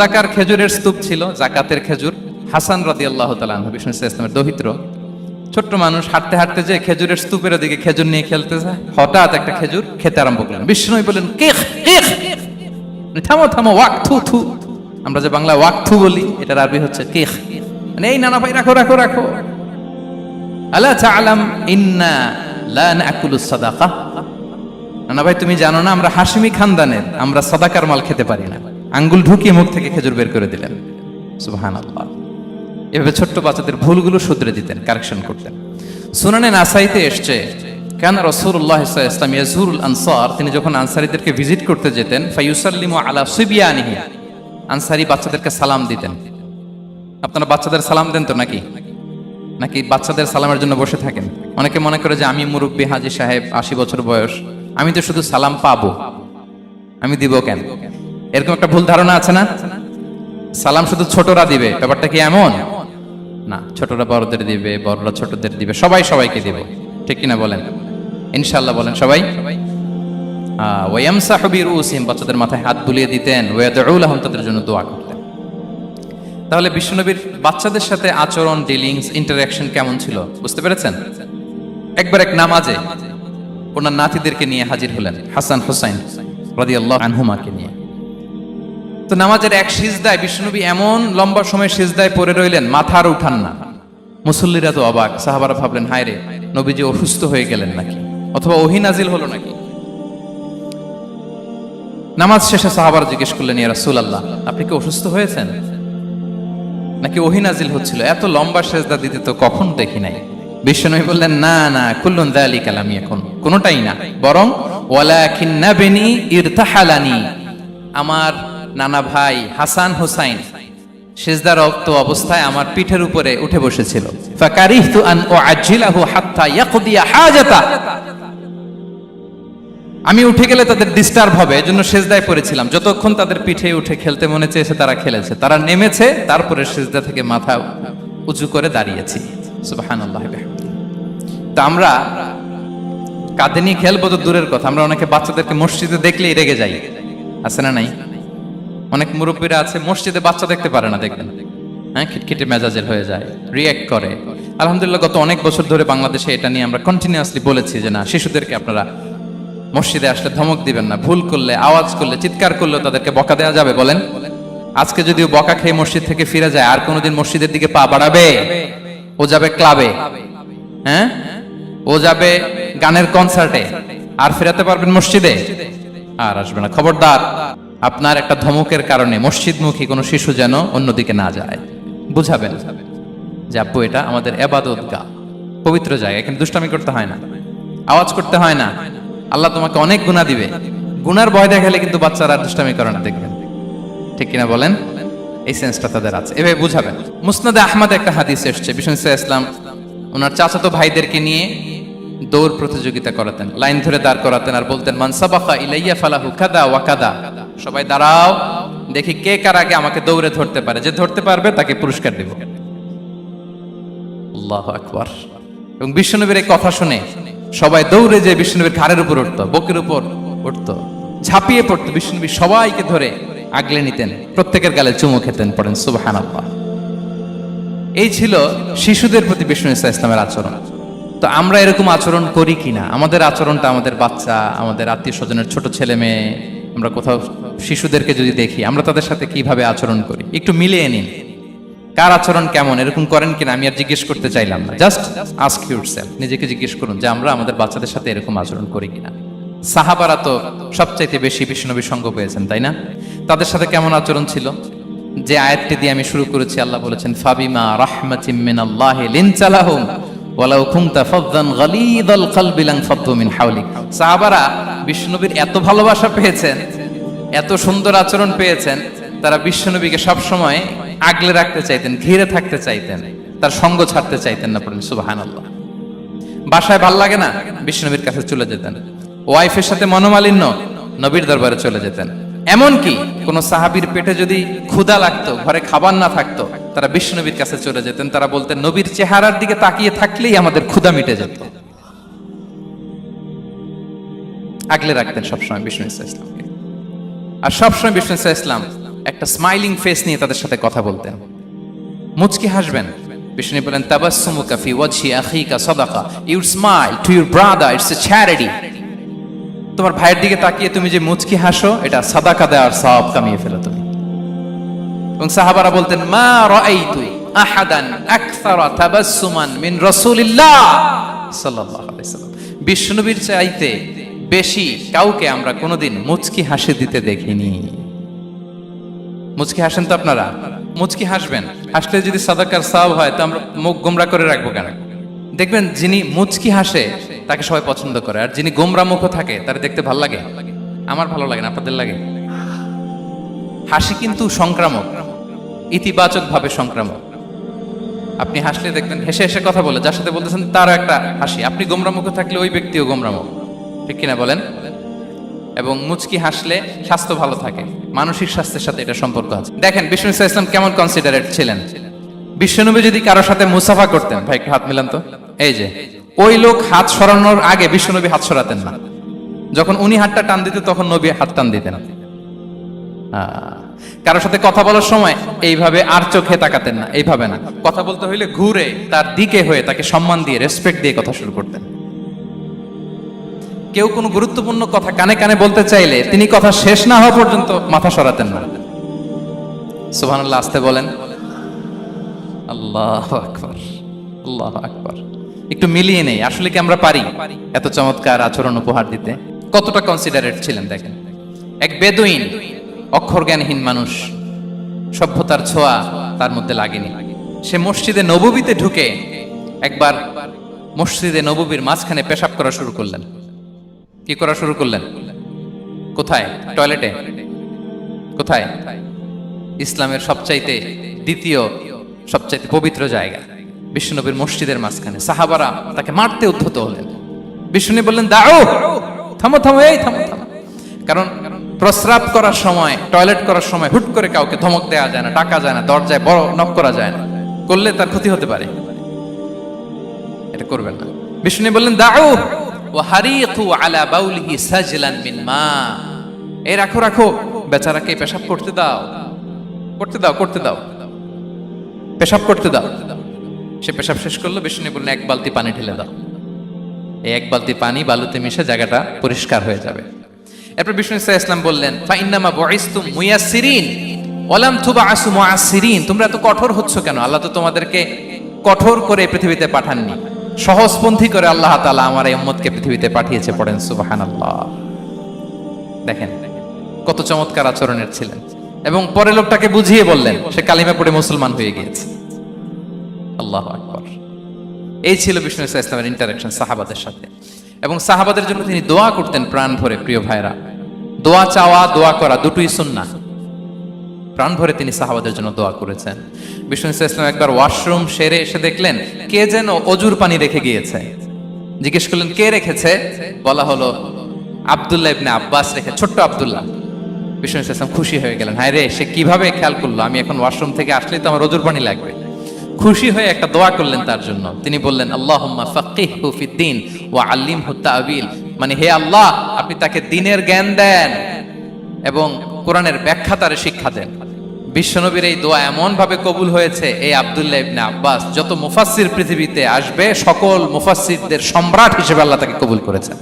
সাদাকার খেজুরের স্তূপ ছিল, জাকাতের খেজুর। হাসান রাদি আল্লাহ বিষ্ণু ইসলামের দহিত্র। ছোট্ট মানুষ হাঁটতে হাঁটতে যে খেজুরের স্তূপের দিকে খেজুর নিয়ে খেলতে যায়, হঠাৎ একটা খেজুর খেতে আরম্ভ করলেন। বিষ্ণু কেখ থামো থামো, ওয়াক, থু থু। আমরা যে বাংলা ওয়াক, থু বলি, এটার আরবি হচ্ছে কেখ মানে এই নানা ভাই, রাখো রাখো রাখো। ইন্না সাদাকা? নানা ভাই, তুমি জানো না, আমরা হাশিমি খানদানের, আমরা সাদাকার মাল খেতে পারি না। আঙ্গুল ঢুকিয়ে মুখ থেকে খেজুর বের করে দিলেন। সুবহানাল্লাহ। এভাবে ছোট্ট বাচ্চাদের ভুলগুলো শুধরে দিতেন কারেকশন করতেন। সুনানে নাসাইতে এসছে, কেন রসুল্লাহ ইসলাম ইয়াজুরুল আনসার? তিনি যখন আনসারিদেরকে ভিজিট করতে যেতেন ফাইউসাল্লিমু আলা সুবিয়ানিহি আনসারি বাচ্চাদেরকে সালাম দিতেন। আপনারা বাচ্চাদের সালাম দেন তো নাকি? নাকি বাচ্চাদের সালামের জন্য বসে থাকেন? অনেকে মনে করে যে, আমি মুরব্বী হাজি সাহেব, আশি বছর বয়স, আমি তো শুধু সালাম পাবো। আমি দিব কেন? এরকম একটা ভুল ধারণা আছে না? সালাম শুধু ছোটরা দিবে, ব্যাপারটা কি এমন? না, ছোটরা বড়দের দিবে, বড়রা ছোটদের দিবে, সবাই সবাইকে দিবে। ঠিক কিনা বলেন? ইনশাল্লাহ বলেন সবাই। ওয়ামসাহু বিরুসিহিম, বাচ্চাদের মাথায় হাত বুলিয়ে দিতেন ওয়াদউলাহুম তাদের জন্য দোয়া করতেন। তাহলে বিশ্বনবীর বাচ্চাদের সাথে আচরণ ডিলিংস ইন্টারাকশন কেমন ছিল? বুঝতে পেরেছেন? একবার এক নামাজে ওনার নাতিদেরকে নিয়ে হাজির হলেন, হাসান হুসাইন, রাদিয়াল্লাহু আনহুমাকে নিয়ে। তো নামাজের এক সিজদায় বিষ্ণুনবী এমন লম্বা সময় সিজদায় পড়ে রইলেন, মাথা আর উঠান না। মুসল্লিরা তো অবাক, সাহাবারা ভাবলেন হায় রে নবীজি অসুস্থ হয়ে গেলেন নাকি? অথবা ওহি নাজিল হলো নাকি? নামাজ শেষে সাহাবারা জিজ্ঞেস করলেন, ইয়া রাসূলুল্লাহ, আপনি কি অসুস্থ হয়েছেন? নাকি ওহি নাজিল হচ্ছিল? এত লম্বা সেজদা দিতে তো কখন দেখি নাই। বিশ্বনবী বললেন, না না, কুল্লুন দালিক আলামি এখন কোনোটাই না। বরং, ওয়ালাকিন নাবিনি ইরতাহালানি, আমার নানা ভাই হাসান হুসাইন সেজদার রক্ত অবস্থায় আমার পিঠের উপরে উঠে বসেছিল। আমি উঠে গেলে তাদের ডিস্টার্ব হবে, এজন্য সেজদায় পড়েছিলাম। যতক্ষণ তাদের পিঠে উঠে খেলতে মনে চেয়েছে, তারা খেলেছে। তারা নেমেছে, তারপরে সেজদা থেকে মাথা উঁচু করে দাঁড়িয়েছি। সুবহানাল্লাহ তা আমরা কাঁধে নিয়ে খেলব তো দূরের কথা। আমরা অনেকে বাচ্চাদেরকে মসজিদে দেখলেই রেগে যাই। আছে না নাই? অনেক মুরব্বীরা আছে, মসজিদে বাচ্চা দেখতে পারে না, দেখবেন। হ্যাঁ খিটখিটে মেজাজের হয়ে যায় রিয়াক্ট করে। আলহামদুলিল্লাহ, গত অনেক বছর ধরে বাংলাদেশে এটা নিয়ে আমরা কন্টিনিউয়াসলি বলেছি যে, না, শিশুদেরকে আপনারা মসজিদে আসলে ধমক দিবেন না, ভুল করলে, আওয়াজ করলে, চিৎকার করলে তাদেরকে বকা দেওয়া যাবে, বলেন। আজকে যদিও বকা খেয়ে মসজিদ থেকে ফিরে যায়, আর কোনোদিন মসজিদের দিকে পা বাড়াবে? ও যাবে ক্লাবে। হ্যাঁ? ও যাবে গানের কনসার্টে আর ফেরাতে পারবেন মসজিদে? আর আসবে না। খবরদার। আপনার একটা ধমকের কারণে মসজিদমুখী কোনো শিশু যেন অন্যদিকে না যায়। বুঝাবেন যে আব্বু, এটা আমাদের এবাদত গা। পবিত্র জায়গা এখানে দুষ্টামি করতে হয় না। আওয়াজ করতে হয় না। আল্লাহ তোমাকে অনেক গুণা দিবে। গুনার ভয় দেখালে কিন্তু বাচ্চারা দুষ্টামি করে না, দেখবেন। ঠিক কিনা বলেন? এই সেন্সটা তাদের আছে। এভাবে বুঝাবেন। মুসনাদে আহমদ একটা হাদিস এসছে, বিষ্ণু ইসলাম ওনার চাচাতো ভাইদেরকে নিয়ে দৌড় প্রতিযোগিতা করাতেন, লাইন ধরে দাঁড় করাতেন আর বলতেন মানসাবাফা ইলাইয়া ফালাহু কাদা ওয়া কাদা। সবাই দাঁড়াও, দেখি কে কার আগে আমাকে দৌড়ে ধরতে পারে। যে ধরতে পারবে তাকে পুরস্কার দেব। আল্লাহ আকবার। এবং বিশ্বনবীর এই কথা শুনে সবাই দৌড়ে যে বিষ্ণুনবীর ঘাড়ের উপর উঠতো, বকের উপর উঠতো, ঝাঁপিয়ে পড়তো। বিষ্ণুনবী সবাইকে ধরে আগলে নিতেন, প্রত্যেকের গালে চুমু খেতেন, পড়েন সুবাহান এই ছিল শিশুদের প্রতি বিষ্ণু ইসা ইসলামের আচরণ। তো আমরা এরকম আচরণ করি কিনা? আমাদের আচরণটা আমাদের বাচ্চা, আমাদের আত্মীয় স্বজনের ছোট ছেলে মেয়ে, আমরা কোথাও শিশুদেরকে যদি দেখি, আমরা তাদের সাথে কীভাবে আচরণ করি? একটু মিলিয়ে নিন। কার আচরণ কেমন? এরকম করেন কিনা আমি আর জিজ্ঞেস করতে চাইলাম না। জাস্ট আস্ক ইউর সেলফ নিজেকে জিজ্ঞেস করুন যে আমরা আমাদের বাচ্চাদের সাথে এরকম আচরণ করি কিনা। সাহাবারা তো সবচাইতে বেশি বিষ্ণবী সঙ্গ পেয়েছেন, তাই না? তাদের সাথে কেমন আচরণ ছিল? যে আয়াতটি দিয়ে আমি শুরু করেছি, আল্লাহ বলেছেন, ফাবিমা রাহমাতিম মিনাল্লাহ লিনচালাহুম ওয়ালাউ কুনতা ফাদদান গালিদাল কলবি লান ফাদ্দু মিন হাওলিক। সাহাবারা বিষ্ণুনবীর এত ভালোবাসা পেয়েছেন এত সুন্দর আচরণ পেয়েছেন, তারা বিশ্বনবীকে সব সময় আগলে রাখতে চাইতেন, ঘিরে থাকতে চাইতেন, তার সঙ্গ ছাড়তে চাইতেন না পড়েন, সুবহানাল্লাহ। বাসায় ভালো লাগে না? বিষ্ণুনবীর কাছে চলে যেতেন। ওয়াইফের সাথে মনোমালিন্য, নবীর দরবারে চলে যেতেন। এমনকি কোন সাহাবীর পেটে যদি ক্ষুধা লাগতো, ঘরে খাবার না থাকতো, তারা বিষ্ণুনবীর কাছে চলে যেতেন। তারা বলতেন, নবীর চেহারার দিকে তাকিয়ে থাকলেই আমাদের ক্ষুধা মিটে যেত। আগলে রাখতেন সবসময় বিষ্ণু ইসা ইসলামকে আর সবসময় বিষ্ণু ইসা ইসলাম একটা স্মাইলিং ফেস নিয়ে তাদের সাথে কথা বলতেন। মুচকি হাসবেন। বিষ্ণু বলেন তাবাসসুমুকা ফি ওয়াজহি আখিকা সাদাকা। You smile to your brother, it's a charity. তোমার ভাইয়ের দিকে তাকিয়ে তুমি যে মুচকি হাসো, এটা সাদাকা দেওয়ার সওয়াব কামিয়ে ফেলো তুমি। এবং সাহাবারা বলতেন, মা রাআইতু আহাদান আকসারা তাবাসসুমান মিন রাসূলিল্লাহ সাল্লাল্লাহু আলাইহি সাল্লাম বিষ্ণুবীর চাইতে বেশি কাউকে আমরা কোনোদিন মুচকি হাসি দিতে দেখিনি। মুচকি হাসেন তো আপনারা? মুচকি হাসবেন। হাসলে যদি সাদাকার সাব হয়, তো আমরা মুখ গোমরা করে রাখব কেন? দেখবেন যিনি মুচকি হাসে, তাকে সবাই পছন্দ করে। আর যিনি গোমরা মুখ থাকে, তার দেখতে ভালো লাগে। আমার ভালো লাগে না, আপনাদের লাগে? হাসি কিন্তু সংক্রামক ইতিবাচক ভাবে সংক্রামক। আপনি হাসলে দেখবেন হেসে হেসে কথা বলে, যার সাথে বলতেছেন তারও একটা হাসি। আপনি গোমরা মুখ থাকলে ওই ব্যক্তিও গোমরা মুখ। ঠিক কিনা বলেন? এবং মুচকি হাসলে স্বাস্থ্য ভালো থাকে, মানসিক স্বাস্থ্যের সাথে এটা সম্পর্ক আছে। দেখেন, বিষ্ণু ইসলাম কেমন কনসিডারেট ছিলেন? বিশ্বনবী যদি কারোর সাথে মুসাফা করতেন, ভাই হাত মিলান তো। এই যে, ওই লোক হাত সরানোর আগে বিশ্বনবী হাত সরাতেন না। যখন উনি হাতটা টান দিতেন, তখন নবী হাত টান দিতেন। কারোর সাথে কথা বলার সময় এইভাবে আর চোখে তাকাতেন না, এইভাবে না। কথা বলতে হইলে ঘুরে তার দিকে হয়ে তাকে সম্মান দিয়ে রেসপেক্ট দিয়ে কথা শুরু করতেন। কেউ কোনো গুরুত্বপূর্ণ কথা কানে কানে বলতে চাইলে তিনি কথা শেষ না হওয়া পর্যন্ত মাথা সরাতেন না। সুবহানাল্লাহ, আসতে বলেন। আল্লাহ আকবার আল্লাহ আকবার। একটু মিলিয়ে নেই, আসলে কি আমরা পারি? এত চমৎকার আচরণ উপহার দিতে। কতটা কনসিডারেট ছিলেন দেখেন। এক বেদুইন অক্ষর জ্ঞানহীন মানুষ। সভ্যতার ছোঁয়া তার মধ্যে লাগেনি। সে মসজিদে নববীতে ঢুকে একবার মসজিদে নববীর মাঝখানে পেশাব করা শুরু করলেন। কি করা শুরু করলেন? কোথায়? টয়লেটে? কোথায়? ইসলামের সবচাইতে দ্বিতীয়, সবচাইতে পবিত্র জায়গা বিষ্ণুনবীর মসজিদের মাঝখানে। সাহাবারা তাকে মারতে উদ্ধত হলেন। বিষ্ণু বললেন দাও থামো থামো, এই থামো থামো। কারণ প্রস্রাব করার সময়, টয়লেট করার সময় হুট করে কাউকে ধমক দেওয়া যায় না টাকা যায় না, দরজায় বড় নক করা যায় না। করলে তার ক্ষতি হতে পারে। এটা করবেন না। বিষ্ণু বললেন দাও বেচারাকে পেশাব করতে দাও। করতে দাও করতে দাও। পেশাব করতে দাও। সে পেশাব শেষ করল এক বালতি পানি ঢেলে দাও। এই এক বালতি পানি বালুতে মিশে জায়গাটা পরিষ্কার হয়ে যাবে। এরপর বিষ্ণু ইসা ইসলাম বললেন ওলাম মুয়াসিরিন তোমরা এত কঠোর হচ্ছ কেন? আল্লাহ তো তোমাদেরকে কঠোর করে পৃথিবীতে পাঠাননি। সহজপন্থী করে আল্লাহ তালা আমার এই উম্মতকে পৃথিবীতে পাঠিয়েছে পড়েন সুবাহান আল্লাহ দেখেন, কত চমৎকার আচরণের ছিলেন। এবং পরে লোকটাকে বুঝিয়ে বললেন, সে কালিমা পড়ে মুসলমান হয়ে গিয়েছে। আল্লাহ আকবর। এই ছিল বিষ্ণু ইসা ইসলামের ইন্টারাকশন সাহাবাদের সাথে। এবং সাহাবাদের জন্য তিনি দোয়া করতেন প্রাণ ভরে, প্রিয় ভাইরা। দোয়া চাওয়া, দোয়া করা দুটোই সুন্না প্রাণ ভরে তিনি সাহাবাদের জন্য দোয়া করেছেন। বিষ্ণু ইসলাম একবার ওয়াশরুম সেরে এসে দেখলেন, কে যেন অজুর পানি রেখে গিয়েছে। জিজ্ঞেস করলেন, কে রেখেছে? বলা হলো, আব্দুল্লাহ ইবনে আব্বাস রেখে, ছোট্ট আব্দুল্লাহ। বিষ্ণু ইসলাম খুশি হয়ে গেলেন, হায় রে, সে কীভাবে খেয়াল করল? আমি এখন ওয়াশরুম থেকে আসলেই তো আমার অজুর পানি লাগবে। খুশি হয়ে একটা দোয়া করলেন তার জন্য। তিনি বললেন আল্লাহ ফিদ্দিন ওয়া আল্লিমহু তাআবিল মানে হে আল্লাহ, আপনি তাকে দিনের জ্ঞান দেন এবং কোরআনের ব্যাখ্যা তার শিক্ষা দেন। বিশ্বনবীর এই দোয়া এমন ভাবে কবুল হয়েছে, এই আব্দুল্লাহ ইবনে আব্বাস, যত মুফাসসির পৃথিবীতে আসবে, সকল মুফাসসিরদের সম্রাট হিসেবে আল্লাহ তাকে কবুল করেছেন।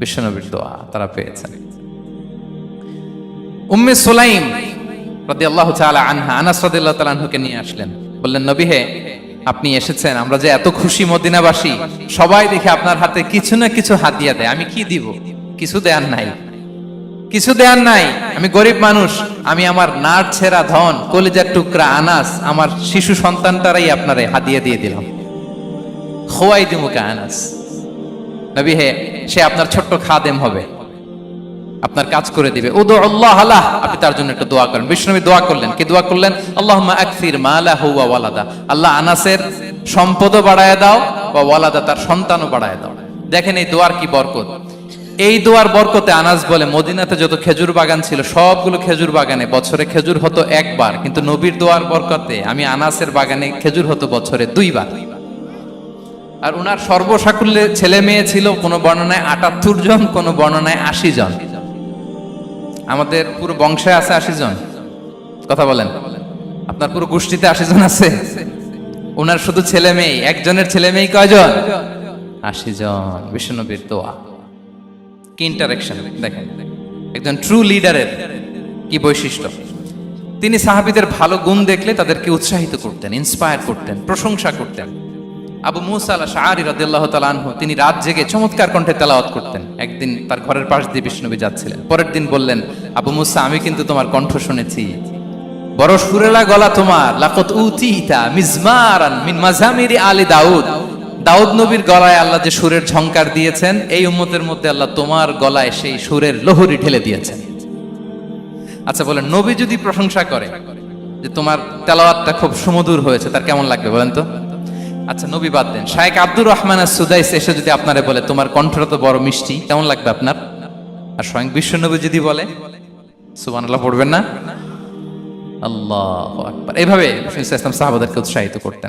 বিশ্বনবীর দোয়া তারা পেয়েছেন। উম্মে সুলাইম রাদিয়াল্লাহু তাআলা আনহা, আনাস রাদিয়াল্লাহু তাআলা আনহুকে নিয়ে আসলেন। বললেন, নবী হে, আপনি এসেছেন, আমরা যে এত খুশি মদিনাবাসী, সবাই দেখে আপনার হাতে কিছু না কিছু হাতিয়া দেয়, আমি কি দিব? কিছু দেয়ার নাই। কিছু দেয়ার নাই। আমি গরিব মানুষ, আমি আমার নার ছেঁড়া ধন, কলিজার টুকরা আনাস, আমার শিশু সন্তানটারাই আপনারে হাদিয়া দিয়ে দিলাম। খোয়াই দিমুকে আনাস। নবী হে, সে আপনার ছোট্ট খাদেম হবে। আপনার কাজ করে দিবে। ও আল্লাহ আল্লাহ আপনি তার জন্য একটু দোয়া করেন। বিষ্ণবী দোয়া করলেন। কি দোয়া করলেন? আল্লাহ আকসির মালা হুয়া ওয়ালাদা। আল্লাহ আনাসের সম্পদও বাড়ায় দাও বা ওয়ালাদা তার সন্তানও বাড়ায় দাও। দেখেন এই দোয়ার কি বরকত। এই দোয়ার বরকতে আনাস বলে মদিনাতে যত খেজুর বাগান ছিল, সবগুলো খেজুর বাগানে বছরে খেজুর হতো একবার, কিন্তু নবীর দোয়ার বরকতে আমি আনাসের বাগানে খেজুর হতো বছরে দুইবার। আর উনার সর্বসাকুল্যে ছেলে মেয়ে ছিল, কোনো বর্ণনায় আটাত্তর জন, কোনো বর্ণনায় আশি জন। আমাদের পুরো বংশে আছে আশি জন। কথা বলেন। আপনার পুরো গোষ্ঠীতে আশি জন আছে? ওনার শুধু ছেলে মেয়ে একজনের ছেলে মেয়ে কয়জন? আশি জন, বিষ্ণুনবীর দোয়া। কি ইন্টারাকশন দেখেন, একজন ট্রু লিডারের কি বৈশিষ্ট্য? তিনি সাহাবিদের ভালো গুণ দেখলে তাদেরকে উৎসাহিত করতেন ইন্সপায়ার করতেন, প্রশংসা করতেন। আবু মুসা শাহরি রাদিয়াল্লাহু তাআলা আনহু, তিনি রাত জেগে চমৎকার কণ্ঠে তেলাওয়াত করতেন। একদিন তার ঘরের পাশ দিয়ে বিষ্ণুবী যাচ্ছিলেন। পরের দিন বললেন, আবু মুসা, আমি কিন্তু তোমার কণ্ঠ শুনেছি। বড় সুরেলা গলা তোমার। লাকত উতিতা মিজমারান মিন মাজামিরি আলী দাউদ। দাউদ নবীর গলায় আল্লাহ যে সুরের ঝংকার দিয়েছেন, এই উম্মতের মধ্যে আল্লাহ তোমার গলায় সেই সুরের লোহরি ঢেলে দিয়েছেন। আচ্ছা বলেন, নবী যদি প্রশংসা করে যে তোমার তেলাওয়াতটা খুব সুমধুর হয়েছে, তার কেমন লাগবে বলেন তো? আচ্ছা নবী বাদ দেন। শায়েক আব্দুর রহমান আর সুদাইস এসে যদি আপনারে বলে, তোমার কণ্ঠটা তো বড় মিষ্টি কেমন লাগবে আপনার? আর স্বয়ং বিশ্ব নবী যদি বলে, সুবহানাল্লাহ, পড়বেন না? আল্লাহ এইভাবে ইসলাম সাহাবাদেরকে উৎসাহিত করতেন।